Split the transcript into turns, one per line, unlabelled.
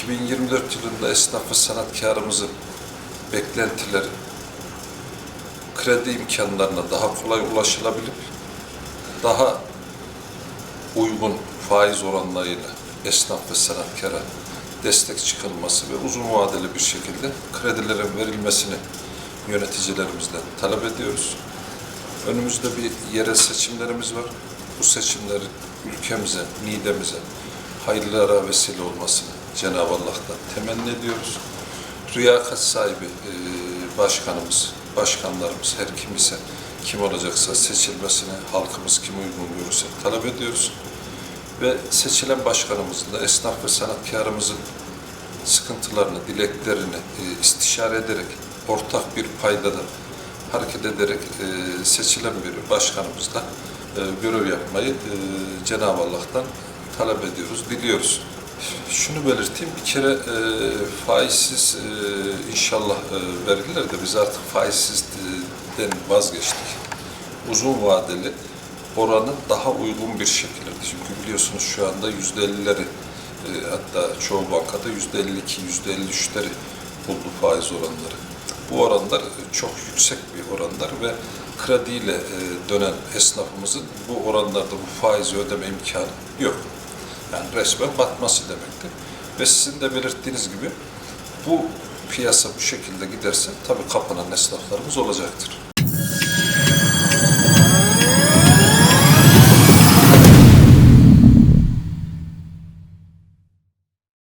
2024 yılında esnaf ve sanatkarımızın beklentileri kredi imkanlarına daha kolay ulaşılabilip daha uygun faiz oranlarıyla esnaf ve sanatkara destek çıkılması ve uzun vadeli bir şekilde kredilerin verilmesini yöneticilerimizden talep ediyoruz. Önümüzde bir yerel seçimlerimiz var. Bu seçimlerin ülkemize, nidemize hayırlara vesile olmasını Cenab-ı Allah'tan temenni ediyoruz. Riyakat sahibi e, başkanımız, başkanlarımız her kim ise kim olacaksa seçilmesine halkımız kim uygun görürse talep ediyoruz. Ve seçilen başkanımızın da esnaf ve sanatkarımızın sıkıntılarını, dileklerini e, istişare ederek ortak bir paydada hareket ederek e, seçilen bir başkanımızla görev yapmayı Cenab-ı Allah'tan talep ediyoruz, diliyoruz. Şunu belirteyim, bir kere e, faizsiz e, inşallah e, verirler de biz artık faizsizden vazgeçtik. Uzun vadeli oranın daha uygun bir şekilde. Çünkü biliyorsunuz şu anda yüzde ellileri e, hatta çoğu bankada yüzde elli iki, yüzde elli üçleri buldu faiz oranları. Bu oranlar çok yüksek bir oranlar ve krediyle e, dönen esnafımızın bu oranlarda bu faizi ödeme imkanı yok. Yani resmen batması demektir. Ve sizin de belirttiğiniz gibi bu piyasa bu şekilde giderse tabii kapanan esnaflarımız olacaktır.